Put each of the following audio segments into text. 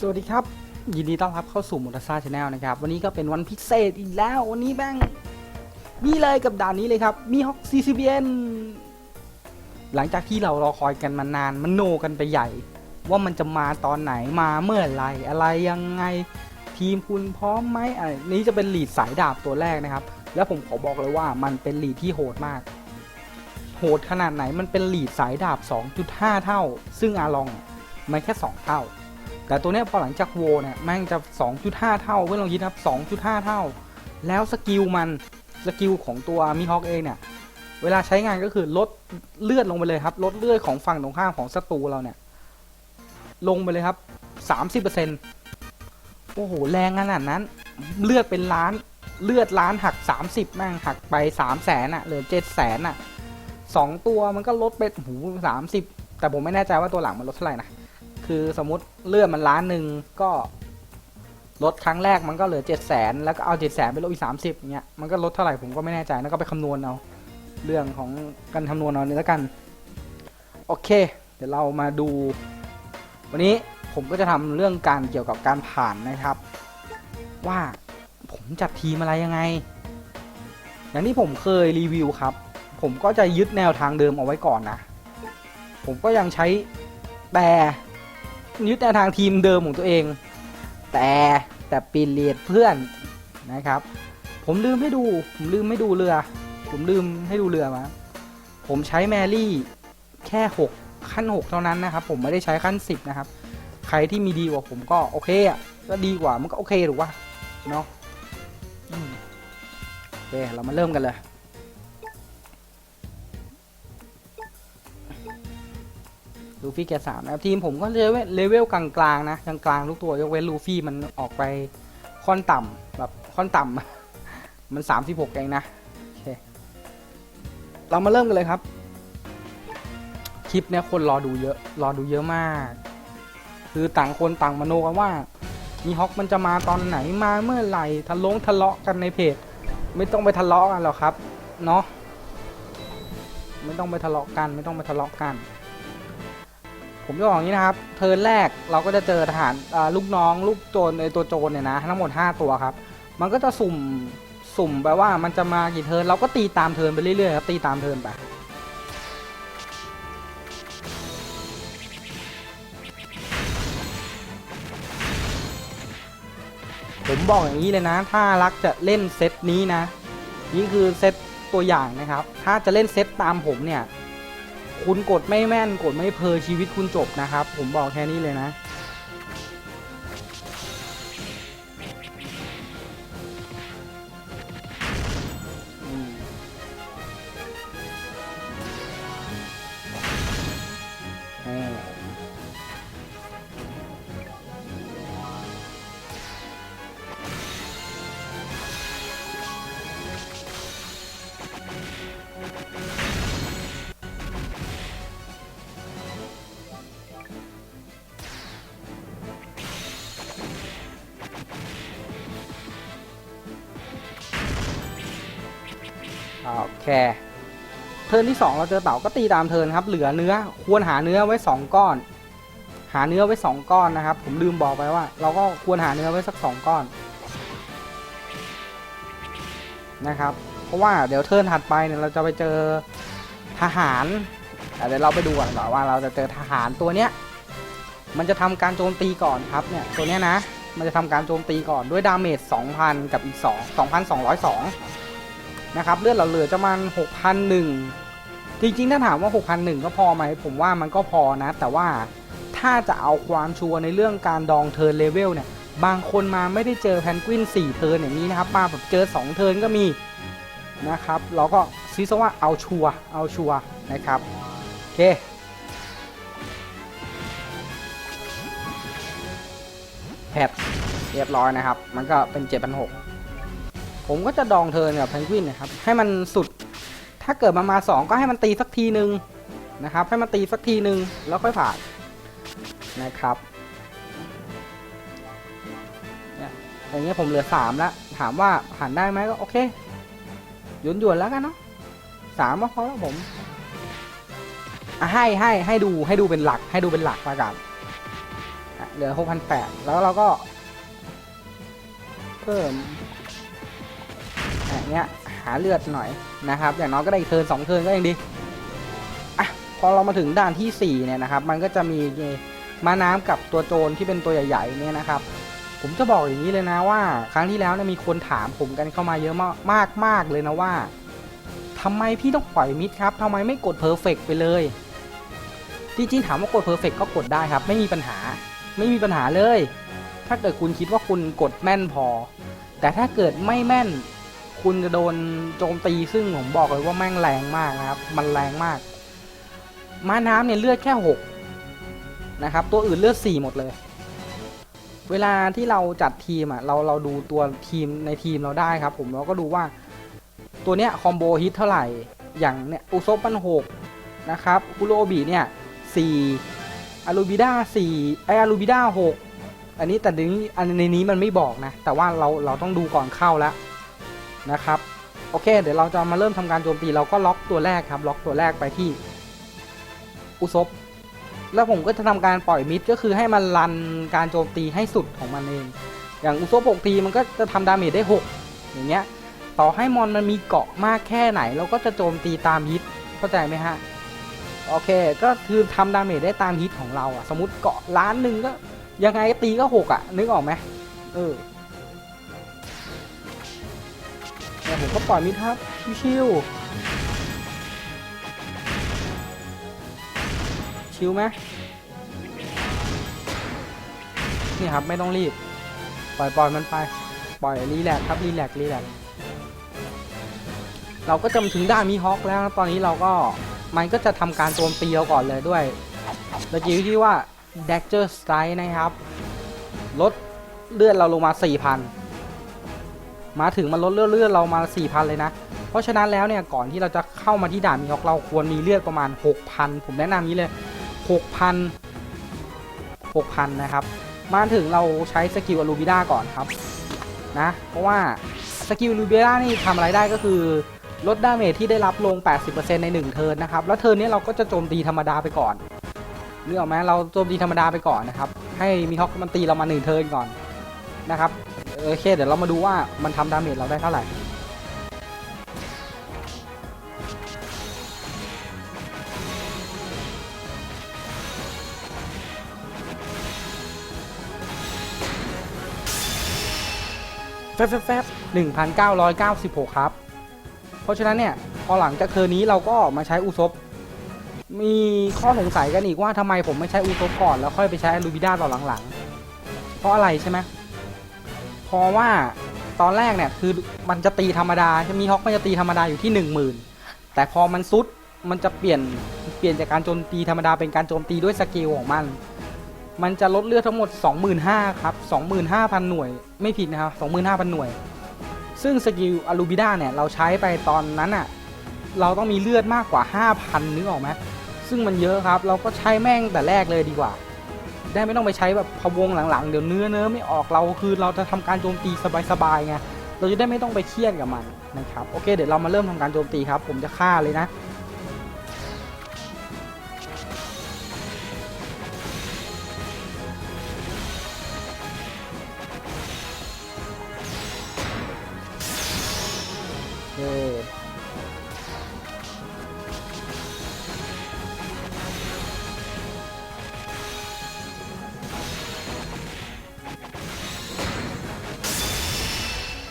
สวัสดีครับ ยินดีต้อนรับเข้าสู่มูลค่าชาแนลนะครับ วันนี้ก็เป็นวันพิเศษอีกแล้ว วันนี้แบงนี่เลยกับด่านนี้เลยครับ มีฮอก CCBN หลังจากที่เรารอคอยกันมานาน มันโนกันไปใหญ่ ว่ามันจะมาตอนไหนมาเมื่อไหรอะไรยังไงทีมคุณพร้อมไหมอันนี้จะเป็นลีดสายดาบตัวแรกนะครับ แล้วผมขอบอกเลยว่ามันเป็นลีดที่โหดมาก โหดขนาดไหนมันเป็นลีดสายดาบ 2.5 เท่า ซึ่งอาลองมันแค่ 2 เท่า แต่ตัวเนี้ยพอหลังจากโวเนี่ยแม่งจะ 2.5 เท่าเพื่อนลองคิดนครับ 2.5 เท่า แล้วสกิลมันสกิลของตัวมิฮอกเองเนี่ยเวลาใช้งานก็คือลดเลือดลงไปเลยครับลดเลือดของฝั่งตรงข้ามของศัตรูเราเนี่ยลงไปเลยครับ 30%โอ้โหแรงขนาดนั้น เลือดเป็นล้านเลือดล้านหัก 30แม่งหักไป3 0 0แสนอะเหลือ7 0 0แสนอะสองตัวมันก็ลดไปหูสามสิบแต่ผมไม่แน่ใจว่าตัวหลังมันลดเท่าไหร่นะ คือสมมติเลื่อนมันล้านหนึ่งก็ลดครั้งแรกมันก็เหลือเจ็ดแสนแล้วก็เอาเจ็ดแสนไปลบอีกสามสิบเงี้ยมันก็ลดเท่าไหร่ผมก็ไม่แน่ใจแล้วก็ไปคำนวณเอาเรื่องของการคำนวณเอาเนี่ยแล้วกัน โอเค เดี๋ยวเรามาดู วันนี้ผมก็จะทำเรื่องการเกี่ยวกับการผ่านนะครับ ว่าผมจัดทีมอะไรยังไง อย่างที่ผมเคยรีวิวครับ ผมก็จะยึดแนวทางเดิมเอาไว้ก่อนนะ ผมก็ยังใช้แต่ ยึดแนวทางทีมเดิมของตัวเอง แต่แต่ปีนเลียดเพื่อนนะครับ ผมลืมให้ดู ผมลืมไม่ดูเรือ ผมลืมให้ดูเรือมาผมใช้แมรี่แค่หกขั้นหกเท่านั้นนะครับ ผมไม่ได้ใช้ขั้นสิบนะครับ ใครที่มีดีกว่าผมก็โอเคอะก็ดีกว่ามันก็โอเคถูกป่ะเนาะโอเคเรามาเริ่มกันเลย ลูฟี่แกสามนะครับทีมผมก็เลเวลเลเวลกลางๆนะกลางๆทุกตัวยกเว้นลูฟี่มันออกไปค่อนต่ำแบบค่อนต่ำมัน 36 เองนะโอเคเรามาเริ่มกันเลยครับ คลิปเนี้ยคนรอดูเยอะรอดูเยอะมาก คือต่างคนต่างมโนกันว่ามีฮอกมันจะมาตอนไหนมาเมื่อไหร่ทะลงทะเลาะกันในเพจ ไม่ต้องไปทะเลาะกันหรอกครับเนาะไม่ต้องไปทะเลาะกัน ไม่ต้องไปทะเลาะกัน ผมจะบอกอย่างนี้นะครับเทิร์นแรกเราก็จะเจอทหารลูกน้อง ลูกโจรในตัวโจรเนี่ยนะทั้งหมด 5 ตัวครับ มันก็จะสุ่มสุ่มไปว่ามันจะมากี่เทิร์นเราก็ตีตามเทิร์นไปเรื่อยๆครับตีตามเทิร์นไปผมบอกอย่างนี้เลยนะ ถ้ารักจะเล่นเซตนี้นะ นี่คือเซตตัวอย่างนะครับ ถ้าจะเล่นเซตตามผมเนี่ย คุณกดไม่แม่นกดไม่เพอชีวิตคุณจบนะครับ ผมบอกแค่นี้เลยนะอ โอเคเทิร์นที่ 2 เราเจอเต่าก็ตีตามเทิร์นครับ เหลือเนื้อควรหาเนื้อไว้ 2 ก้อน หาเนื้อไว้ 2 ก้อนนะครับ ผมลืมบอกไปว่า เราก็ควรหาเนื้อไว้สัก 2 ก้อนนะครับ เพราะว่าเดี๋ยวเทิร์นถัดไปเนี่ยเราจะไปเจอทหารอ่เดี๋ยวเราไปดูก่อนว่าเราจะเจอทหารตัวเนี้ยมันจะทำการโจมตีก่อนครับเนี่ยตัวเนี้ยนะ มันจะทำการโจมตีก่อนด้วยดาเมจ2,000 กับอีก 2 2,202 นะครับเลือดเราเหลือจะมัน6,001จริงๆ ถ้าถามว่า 6,001 ก็พอไหม ผมว่ามันก็พอนะ แต่ว่าถ้าจะเอาความชัวร์ในเรื่องการดองเทิร์นเลเวลเนี่ยบางคนมาไม่ได้เจอแพนกวิน4เทิร์นอย่างนี้นะครับมาแบบเจอ 2 เทิร์นก็มีนะครับเราก็ซีซะว่าเอาชัวเอาชัวนะครับโอเคแพทเรียบร้อยนะครับ มันก็เป็น 7,600 ผมก็จะดองเทิร์นกับแพนกวินนะครับให้มันสุดถ้าเกิดมามา 2 ก็ให้มันตีสักทีหนึ่งนะครับ ให้มันตีสักทีหนึ่งแล้วค่อยผ่านนะครับเนี่ยอย่างเงี้ยผมเหลือ 3 แล้ว ถามว่าผ่านได้ไหมก็โอเคหยวนหยวนแล้วกันเนาะสามก็พอแล้วผมให้ให้ให้ดูให้ดูเป็นหลัก ให้ดูเป็นหลักละกันเหลือ6,800แล้วเราก็ เพิ่ม อย่างเงี้ยหาเลือดหน่อยนะครับ อย่างน้อยก็ได้เทิร์นสองเทิร์นก็ยังดีอะพอเรามาถึงด่านที่ 4 เนี่ยนะครับ มันก็จะมีม้าน้ำกับตัวโจรที่เป็นตัวใหญ่ๆเนี่ยนะครับ ผมจะบอกอย่างนี้เลยนะว่า ครั้งที่แล้วเนี่ยมีคนถามผมกันเข้ามาเยอะมากมากเลยนะว่าทำไมพี่ต้องปล่อยมิดครับทำไมไม่กดเพอร์เฟกไปเลยจริงๆถามว่ากดเพอร์เฟกก็กดได้ครับ ไม่มีปัญหาไม่มีปัญหาเลย ถ้าเกิดคุณคิดว่าคุณกดแม่นพอ แต่ถ้าเกิดไม่แม่น คุณจะโดนโจมตีซึ่งผมบอกเลยว่าแม่งแรงมากนะครับ มันแรงมาก ม้าน้ำเนี่ยเลือดแค่หกนะครับ ตัวอื่นเลือดสี่หมดเลย เวลาที่เราจัดทีมอะเราเราดูตัวทีมในทีมเราได้ครับ ผมเราก็ดูว่าตัวเนี้ยคอมโบฮิตเท่าไหร่ อย่างเนี่ยอุซบมันหกนะครับคุโรบิเนี่ยสี่อารูบิด้าสี่ไออารูบิด้าหกอันนี้แต่ในนี้อันในนี้มันไม่บอกนะ แต่ว่าเราเราต้องดูก่อนเข้าแล้ว นะครับโอเค เดี๋ยวเราจะมาเริ่มทำการโจมตีเราก็ล็อกตัวแรกครับ ล็อกตัวแรกไปที่อุซบแล้วผมก็จะทำการปล่อยมิดก็คือให้มันรันการโจมตีให้สุดของมันเอง อย่างอุซบหกทีมันก็จะทำดาเมจได้ 6 อย่างเงี้ยต่อให้มอนมันมีเกาะมากแค่ไหน เราก็จะโจมตีตามฮิตเข้าใจไหมฮะโอเค ก็คือทำดาเมจได้ตามฮิตของเราอะสมมติเกาะล้านหนึ่งก็ยังไงตีก็หกอะนึกออกไหมเออ เนี่ยผมก็ปล่อยมิดครับชิวๆชิวไหมนี่ครับไม่ต้องรีบ ปล่อยปล่อยมันไป ปล่อยรีแลกครับรีแลกรีแลกเราก็จะมาถึงด้านมีฮอคแล้วนะตอนนี้เราก็มันก็จะทำการโจมตีเราก่อนเลยด้วยตะกี้ที่ว่า d a g g e r Strike นะครับ ลดเลือดเราลงมา 4,000 มาถึงมันลดเลือดเลือดเรามา 4,000 เลยนะ เพราะฉะนั้นแล้วเนี่ยก่อนที่เราจะเข้ามาที่ด่านมีฮอกเราควรมีเลือดประมาณ 6,000 ผมแนะนำนี้เลย 6,000 6,000 นะครับ มาถึงเราใช้สกิลอลูบิด้าก่อนครับนะเพราะว่าสกิลอลูบิด้านี่ทำอะไรได้ก็คือลดดาเมจที่ได้รับลง 80%ใน 1 เทิร์นนะครับ แล้วเทิร์นนี้เราก็จะโจมตีธรรมดาไปก่อนนึกออกไหมเราโจมตีธรรมดาไปก่อนนะครับ ให้มีฮอกมันตีเรามา 1 เทิร์นก่อนนะครับ โอเค เดี๋ยวเรามาดูว่ามันทำดาเมจเราได้เท่าไหร่แฟบแฟบแฟบหนึ่งพันเก้าร้อยเก้าสิบหกครับ เพราะฉะนั้นเนี่ย พอหลังจากเทอร์นี้เราก็มาใช้อุซบมีข้อสงสัยกันอีกว่าทำไมผมไม่ใช้อุซบก่อนแล้วค่อยไปใช้อลูบิด้าตอนหลังๆ เพราะอะไรใช่ไหม เพราะว่าตอนแรกเนี่ยคือมันจะตีธรรมดาจะมีฮอกมันจะตีธรรมดาอยู่ที่หนึ่งหมื่นแต่พอมันซุดมันจะเปลี่ยนเปลี่ยนจากการโจมตีธรรมดาเป็นการโจมตีด้วยสกิลของมัน มันจะลดเลือดทั้งหมด 25,000ครับ25,000 หน่วยไม่ผิดนะครับ25,000 หน่วย ซึ่งสกิลอลูบิด้าเนี่ยเราใช้ไปตอนนั้นอะเราต้องมีเลือดมากกว่า 5,000 นึกออกไหมซึ่งมันเยอะครับ เราก็ใช้แม่งแต่แรกเลยดีกว่า ได้ไม่ต้องไปใช้แบบพะวงหลังๆ เดี๋ยวเนื้อเนื้อไม่ออกเราคือเราจะทำการโจมตีสบายๆไงเราจะได้ไม่ต้องไปเครียดกับมันนะครับโอเคเดี๋ยวเรามาเริ่มทำการโจมตีครับ ผมจะฆ่าเลยนะเออ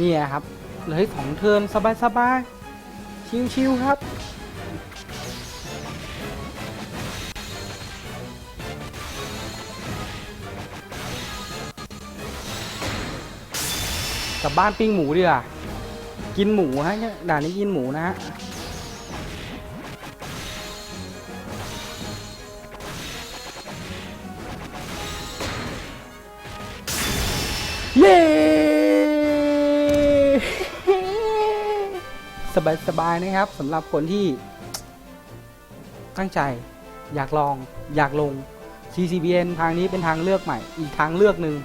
นี่ยครับเหลยของเทิร์นสบายๆ ชิวๆครับ กลับบ้านปิ้งหมูดีกว่ากินหมูฮะเนี่ยด่านนี้กินหมูนะฮะเย้ สบายๆนะครับสำหรับคนที่ตั้งใจอยากลองอยากลง CCBN ทางนี้เป็นทางเลือกใหม่ อีกทางเลือกหนึ่ง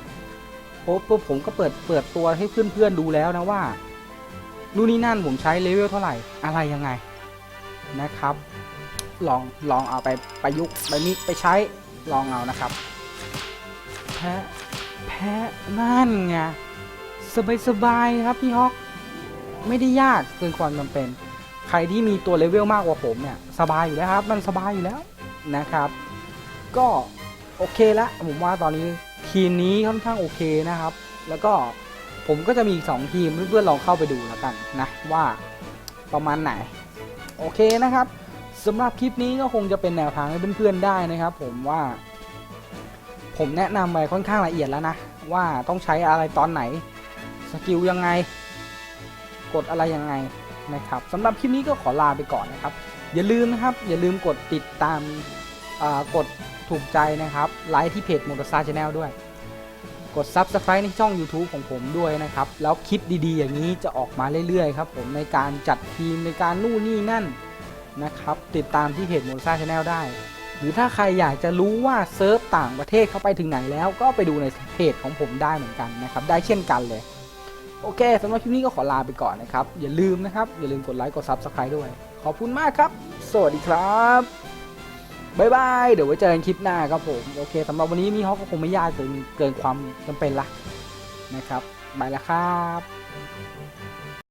เพราะพวกผมก็เปิดเปิดตัวให้เพื่อนๆดูแล้วนะว่านู่นนี่นั่นผมใช้เลเวลเท่าไหร่อะไรยังไงนะครับ ลองลองเอาไปประยุกต์ไปมิกไปใช้ลองเอานะครับ แพ้แพ้นั่นไงสบายๆครับพี่ฮอก ไม่ได้ยากเกินความจำเป็น ใครที่มีตัวเลเวลมากกว่าผมเนี่ยสบายอยู่แล้วครับ มันสบายอยู่แล้วนะครับ ก็โอเคละผมว่าตอนนี้ทีมนี้ค่อนข้างโอเคนะครับ แล้วก็ผมก็จะมีอีกสองทีมเพื่อนๆลองเข้าไปดูแล้วกันนะว่าประมาณไหน โอเคนะครับสำหรับคลิปนี้ก็คงจะเป็นแนวทางให้เพื่อนๆได้นะครับ ผมว่า ผมแนะนำไปค่อนข้างละเอียดแล้วนะ ว่าต้องใช้อะไรตอนไหน สกิลยังไง กดอะไรยังไงนะครับสำหรับคลิปนี้ก็ขอลาไปก่อนนะครับ อย่าลืมนะครับ อย่าลืมกดติดตามอ่ากดถูกใจนะครับ ไลค์ที่เพจม o ต o ซาชาแนลด้วย กด Subscribe ในช่อง YouTube ของผมด้วยนะครับ แล้วคลิปดีๆ อย่างนี้จะออกมาเรื่อยๆครับผมในการจัดทีมในการนู่นนี่นั่นนะครับ ติดตามที่เพจม o ต o ซาชาแนลได้ หรือถ้าใครอยากจะรู้ว่าเซิร์ฟต่างประเทศเขาไปถึงไหนแล้ว ก็ไปดูในเพจของผมได้เหมือนกันนะครับ ได้เช่นกันเลย โอเคสำหรับคลิปนี้ก็ขอลาไปก่อนนะครับ อย่าลืมนะครับ อย่าลืมกดไลค์กด Subscribe ด้วย ขอบคุณมากครับ สวัสดีครับบ๊ายบาย เดี๋ยวไว้เจอกันคลิปหน้าครับผม โอเคสำหรับวันนี้มีฮอกก็คงไม่ยากเกินเกินความจำเป็นละนะครับบายแล้วครับ